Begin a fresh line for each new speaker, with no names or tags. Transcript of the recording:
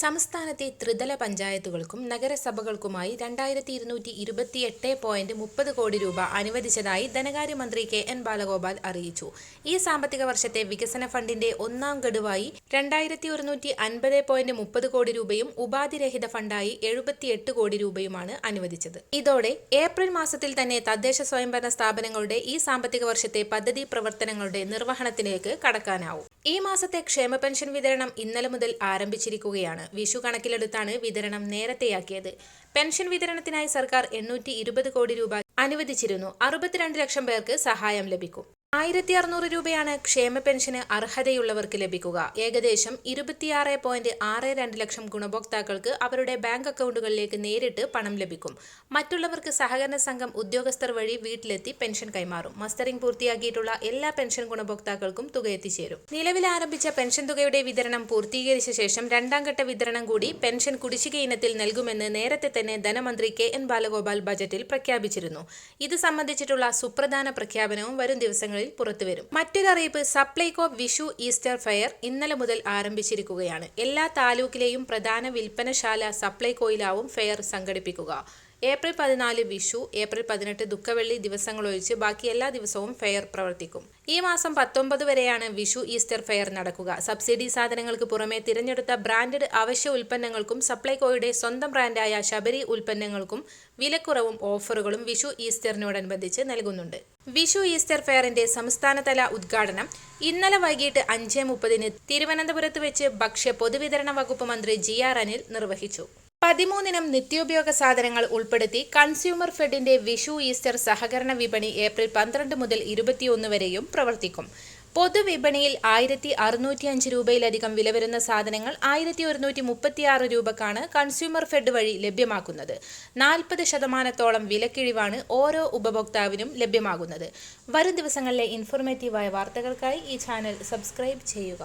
സംസ്ഥാനത്തെ ത്രിതല പഞ്ചായത്തുകൾക്കും നഗരസഭകൾക്കുമായി രണ്ടായിരത്തി ഇരുന്നൂറ്റി ഇരുപത്തിയെട്ട് പോയിന്റ് മുപ്പത് കോടി രൂപ അനുവദിച്ചതായി ധനകാര്യമന്ത്രി കെ എൻ ബാലഗോപാൽ അറിയിച്ചു. ഈ സാമ്പത്തിക വർഷത്തെ വികസന ഫണ്ടിന്റെ ഒന്നാം ഗഡുവായി രണ്ടായിരത്തി ഒരുന്നൂറ്റി അൻപത് പോയിന്റ് മുപ്പത് കോടി രൂപയും ഉപാധിരഹിത ഫണ്ടായി എഴുപത്തിയെട്ട് കോടി രൂപയുമാണ് അനുവദിച്ചത്. ഇതോടെ ഏപ്രിൽ മാസത്തിൽ തന്നെ തദ്ദേശ സ്വയംഭരണ സ്ഥാപനങ്ങളുടെ ഈ സാമ്പത്തിക വർഷത്തെ പദ്ധതി പ്രവർത്തനങ്ങളുടെ നിർവഹണത്തിലേക്ക് കടക്കാനാവും. ഈ മാസത്തെ ക്ഷേമ പെൻഷൻ വിതരണം ഇന്നലെ മുതൽ ആരംഭിച്ചിരിക്കുകയാണ്. വിഷു കണക്കിലെടുത്താണ് വിതരണം നേരത്തെയാക്കിയത്. പെൻഷൻ വിതരണത്തിനായി സർക്കാർ എണ്ണൂറ്റി കോടി രൂപ അനുവദിച്ചിരുന്നു. അറുപത്തിരണ്ട് ലക്ഷം പേർക്ക് സഹായം ലഭിക്കും. ആയിരത്തി അറുന്നൂറ് രൂപയാണ് ക്ഷേമ പെൻഷന് അർഹതയുള്ളവർക്ക് ലഭിക്കുക. ഏകദേശം ഇരുപത്തിയാറ് പോയിന്റ് ആറ് രണ്ട് ലക്ഷം ഗുണഭോക്താക്കൾക്ക് അവരുടെ ബാങ്ക് അക്കൗണ്ടുകളിലേക്ക് നേരിട്ട് പണം ലഭിക്കും. മറ്റുള്ളവർക്ക് സഹകരണ സംഘം ഉദ്യോഗസ്ഥർ വഴി വീട്ടിലെത്തി പെൻഷൻ കൈമാറും. മസ്റ്ററിംഗ് പൂർത്തിയാക്കിയിട്ടുള്ള എല്ലാ പെൻഷൻ ഗുണഭോക്താക്കൾക്കും തുക എത്തിച്ചേരും. നിലവിൽ ആരംഭിച്ച പെൻഷൻ തുകയുടെ വിതരണം പൂർത്തീകരിച്ച ശേഷം രണ്ടാം ഘട്ട വിതരണം കൂടി പെൻഷൻ കുടിശ്ശിക ഇനത്തിൽ നൽകുമെന്ന് നേരത്തെ തന്നെ ധനമന്ത്രി കെ എൻ ബാലഗോപാൽ ബജറ്റിൽ പ്രഖ്യാപിച്ചിരുന്നു. ഇത് സംബന്ധിച്ചിട്ടുള്ള സുപ്രധാന പ്രഖ്യാപനവും വരും ദിവസങ്ങളിൽ പുറത്തുവരും. മറ്റൊരറിയിപ്പ് സപ്ലൈകോ വിഷു ഈസ്റ്റർ ഫെയർ ഇന്നലെ മുതൽ ആരംഭിച്ചിരിക്കുകയാണ്. എല്ലാ താലൂക്കിലെയും പ്രധാന വിൽപ്പനശാല സപ്ലൈകോയിലാവും ഫെയർ സംഘടിപ്പിക്കുക. ഏപ്രിൽ പതിനാല് വിഷു ഏപ്രിൽ പതിനെട്ട് ദുഃഖവെള്ളി ദിവസങ്ങളൊഴിച്ച് ബാക്കി എല്ലാ ദിവസവും ഫെയർ പ്രവർത്തിക്കും. ഈ മാസം പത്തൊമ്പത് വരെയാണ് വിഷു ഈസ്റ്റർ ഫെയർ നടക്കുക. സബ്സിഡി സാധനങ്ങൾക്ക് പുറമെ തിരഞ്ഞെടുത്ത ബ്രാൻഡഡ് അവശ്യ ഉൽപ്പന്നങ്ങൾക്കും സപ്ലൈകോയുടെ സ്വന്തം ബ്രാൻഡായ ശബരി ഉൽപ്പന്നങ്ങൾക്കും വിലക്കുറവും ഓഫറുകളും വിഷു ഈസ്റ്ററിനോടനുബന്ധിച്ച് നൽകുന്നുണ്ട്. വിഷു ഈസ്റ്റർ ഫെയറിന്റെ സംസ്ഥാനതല ഉദ്ഘാടനം ഇന്നലെ വൈകിട്ട് അഞ്ച് മുപ്പതിന് തിരുവനന്തപുരത്ത് വെച്ച് ഭക്ഷ്യ പൊതുവിതരണ വകുപ്പ് മന്ത്രി ജി ആർ അനിൽ നിർവഹിച്ചു. പതിമൂന്നിനം നിത്യോപയോഗ സാധനങ്ങൾ ഉൾപ്പെടുത്തി കൺസ്യൂമർ ഫെഡിന്റെ വിഷു ഈസ്റ്റർ സഹകരണ വിപണി ഏപ്രിൽ പന്ത്രണ്ട് മുതൽ ഇരുപത്തിയൊന്ന് വരെയും പ്രവർത്തിക്കും. പൊതുവിപണിയിൽ ആയിരത്തി അറുന്നൂറ്റി അഞ്ച് രൂപയിലധികം വില വരുന്ന സാധനങ്ങൾ ആയിരത്തി ഒരുന്നൂറ്റി മുപ്പത്തിയാറ് രൂപക്കാണ് കൺസ്യൂമർ ഫെഡ് വഴി ലഭ്യമാക്കുന്നത്. നാൽപ്പത് ശതമാനത്തോളം വിലക്കിഴിവാണ് ഓരോ ഉപഭോക്താവിനും ലഭ്യമാകുന്നത്. വരും ദിവസങ്ങളിലെ ഇൻഫോർമേറ്റീവായ വാർത്തകൾക്കായി ഈ ചാനൽ സബ്സ്ക്രൈബ് ചെയ്യുക.